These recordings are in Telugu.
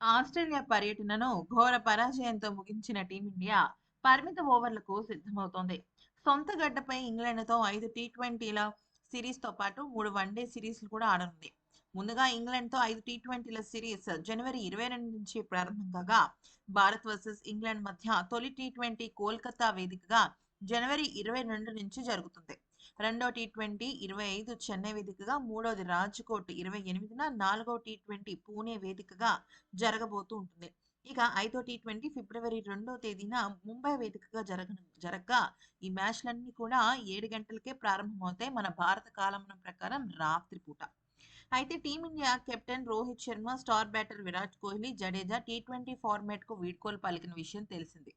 ఆస్ట్రేలియా పర్యటనను ఘోర పరాజయంతో ముగించిన టీమిండియా పరిమిత ఓవర్లకు సిద్ధమవుతోంది. సొంత గడ్డపై ఇంగ్లాండ్తో ఐదు టీ ట్వంటీల సిరీస్తో పాటు మూడు వన్డే సిరీస్లు కూడా ఆడనుంది. ముందుగా ఇంగ్లాండ్తో ఐదు టీ ట్వంటీల సిరీస్ జనవరి ఇరవై రెండు నుంచి ప్రారంభం కాగా భారత్ వర్సెస్ ఇంగ్లాండ్ మధ్య తొలి టీ ట్వంటీ కోల్కతా వేదికగా జనవరి ఇరవై రెండు నుంచి జరుగుతుంది. రెండో టీ ట్వంటీ ఇరవై ఐదు చెన్నై వేదికగా మూడోది రాజ్కోట్ ఇరవై ఎనిమిదిన నాలుగో టీ ట్వంటీ పూణే వేదికగా జరగబోతూ ఉంటుంది. ఇక ఐదో టీ ట్వంటీ ఫిబ్రవరి రెండో తేదీన ముంబై వేదికగా జరగ జరగగా ఈ మ్యాచ్లన్నీ కూడా ఏడు గంటలకే ప్రారంభమవుతాయి మన భారత కాలమానం ప్రకారం రాత్రి పూట. అయితే team India captain Rohit Sharma star batter Virat Kohli Jadeja T twenty ఫార్మాట్కు వీడ్కోలు పలికిన విషయం తెలిసింది.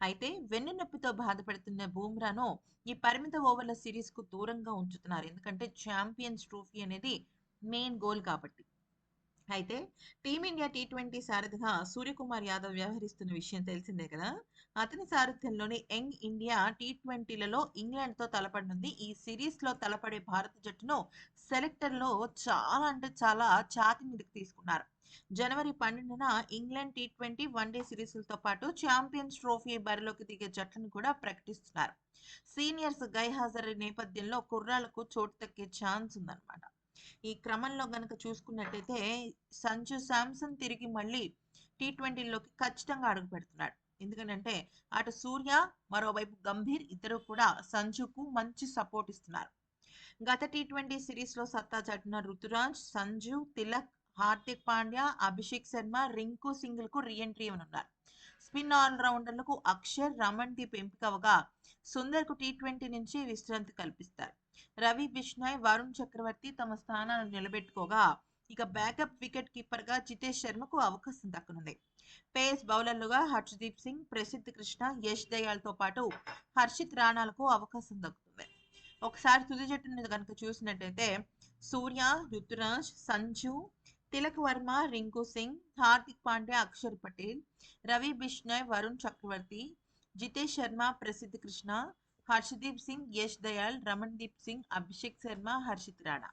అయితే వెన్ను నొప్పితో బాధపడుతున్న బూమ్రాను ఈ పరిమిత ఓవర్ల సిరీస్కు దూరంగా ఉంచుతున్నారు. ఎందుకంటే ఛాంపియన్స్ ట్రోఫీ అనేది మెయిన్ గోల్ కాబట్టి. అయితే టీమిండియా టీ ట్వంటీ సారథిగా సూర్యకుమార్ యాదవ్ వ్యవహరిస్తున్న విషయం తెలిసిందే కదా? అతని సారథ్యంలోని యంగ్ ఇండియా టీ ట్వంటీలలో ఇంగ్లాండ్తో తలపడనుంది. ఈ సిరీస్లో తలపడే భారత జట్టును సెలెక్టర్లో చాలా అంటే చాలా ఛాతి మీదకి తీసుకున్నారు. జనవరి పన్నెండున England T twenty one day సిరీస్లతో పాటు ఛాంపియన్స్ ట్రోఫీ బరిలోకి దిగే జట్లను కూడా ప్రకటిస్తున్నారు. సీనియర్స్ గైహాజరీ నేపథ్యంలో కుర్రాలకు చోటు దక్కే ఛాన్స్ ఉందన్నమాట. ఈ క్రమంలో గనక చూసుకున్నట్టయితే సంజు శాంసన్ తిరిగి మళ్ళీ టీ ట్వంటీలోకి ఖచ్చితంగా అడుగు పెడుతున్నాడు. ఎందుకంటే అటు సూర్య మరోవైపు గంభీర్ ఇద్దరు కూడా సంజుకు మంచి సపోర్ట్ ఇస్తున్నారు. గత టీ ట్వంటీ సిరీస్లో సత్తా చాటిన రుతురాజ్ సంజు తిలక్ హార్దిక్ పాండ్యా అభిషేక్ శర్మ రింకు సింగిల్కు రీఎంట్రీ ఇవ్వనున్నారు. స్పిన్ ఆల్రౌండర్లకు అక్షర్ రమణ్ దీప్ ఎంపికగా సుందర్కు టీ ట్వంటీ నుంచి విశ్రాంతి కల్పిస్తారు. రవి బిష్నాయ్ వరుణ్ చక్రవర్తి తమ స్థానాలను నిలబెట్టుకోగా ఇక బ్యాకప్ వికెట్ కీపర్గా జితేష్ శర్మకు అవకాశం దక్కనుంది. పేస్ బౌలర్లుగా హర్షదీప్ సింగ్ ప్రసిద్ధ్ కృష్ణ యష్ దయాల్తో పాటు హర్షిత్ రాణాలకు అవకాశం దక్కుతుంది. ఒకసారి తుది జట్టును కనుక చూసినట్టయితే సూర్య రుతురాజ్ సంజు తిలక్ వర్మ రింకు సింగ్ హార్దిక్ పాండ్యా అక్షర్ పటేల్ రవి బిష్నాయ్ వరుణ్ చక్రవర్తి జితేష్ శర్మ ప్రసిద్ధ్ కృష్ణ హర్షదీప్ సింగ్ యష్ దయాల్ రమణ్దీప్ సింగ్ అభిషేక్ శర్మ హర్షిత్ రాణా